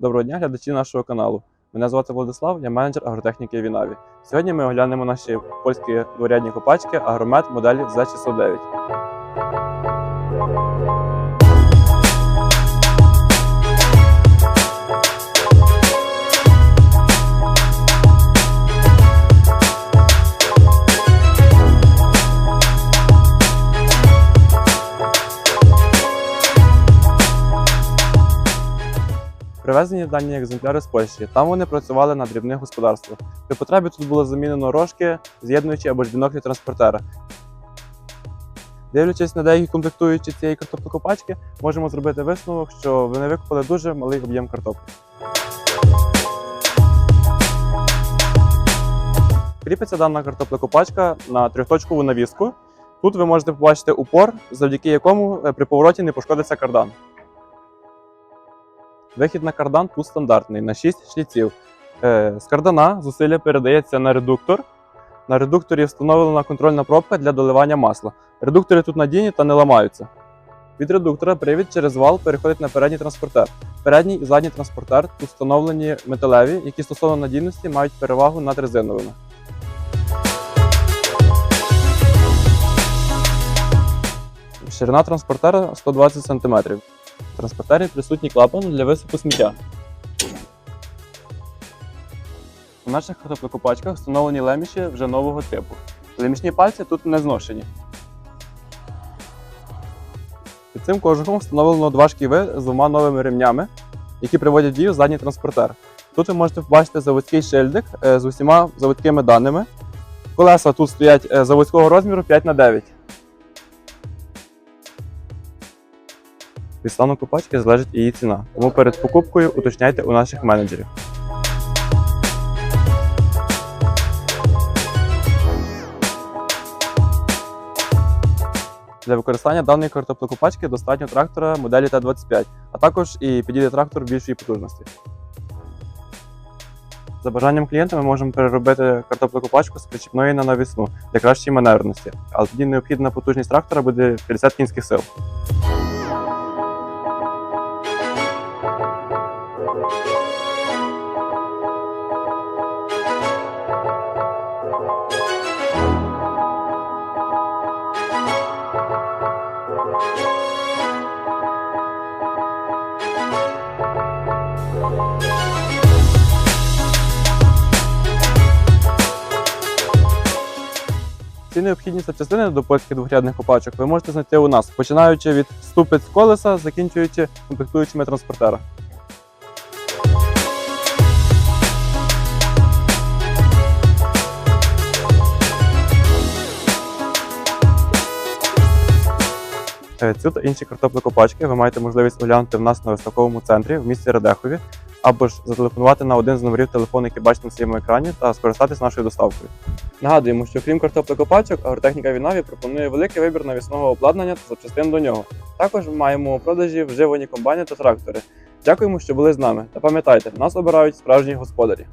Доброго дня, глядачі нашого каналу. Мене звати Владислав, я менеджер агротехніки Вінаві. Сьогодні ми оглянемо наші польські дворядні копачки агромет моделі Z609. Привезені дані екземпляри з Польщі. Там вони працювали на дрібних господарствах. При потребі тут було замінено рожки, з'єднуючі або ж біноклі транспортера. Дивлячись на деякі комплектуючі цієї картоплекопачки, можемо зробити висновок, що вони викопали дуже малий об'єм картоплі. Кріпиться дана картоплекопачка на трьохточкову навіску. Тут ви можете побачити упор, завдяки якому е, при повороті не пошкодиться кардан. Вихід на кардан тут стандартний на 6 шліців. Е, З кардана зусилля передається на редуктор. На редукторі встановлена контрольна пробка для доливання масла. Редуктори тут надійні та не ламаються. Від редуктора привід через вал переходить на передній транспортер. Передній і задній транспортер тут встановлені металеві, які стосовно надійності мають перевагу над резиновими. Ширина транспортера 120 см. Транспортері присутній клапан для висипу сміття. У наших картоплекопачках встановлені леміші вже нового типу. Лемішні пальці тут не зношені. Під цим кожухом встановлено два шківи з двома новими ремнями, які приводять в дію задній транспортер. Тут ви можете побачити заводський шильдик е, з усіма заводськими даними. Колеса тут стоять е, заводського розміру 5х9. Від стану копачки залежить її ціна, тому перед покупкою уточняйте у наших менеджерів. Для використання даної картоплекопачки достатньо трактора моделі Т-25, а також і підійде трактор більшої потужності. За бажанням клієнта ми можемо переробити картоплекопачку з причіпної на навісну для кращої маневреності, але тоді необхідна потужність трактора буде 50 кінських сил. Всі необхідні запчастини до польських двохрядних копачок ви можете знайти у нас, починаючи від ступиць колеса, закінчуючи комплектуючими транспортера. Цю та інші картоплекопачки ви маєте можливість оглянути в нас на виставковому центрі в місті Радехові, або ж зателефонувати на один з номерів телефону, який бачите на своєму екрані, та скористатись нашою доставкою. Нагадуємо, що крім картоплекопачок, агротехніка Вінаві пропонує великий вибір навісного обладнання та запчастин до нього. Також маємо у продажі вживані комбайни та трактори. Дякуємо, що були з нами. Та пам'ятайте, нас обирають справжні господарі.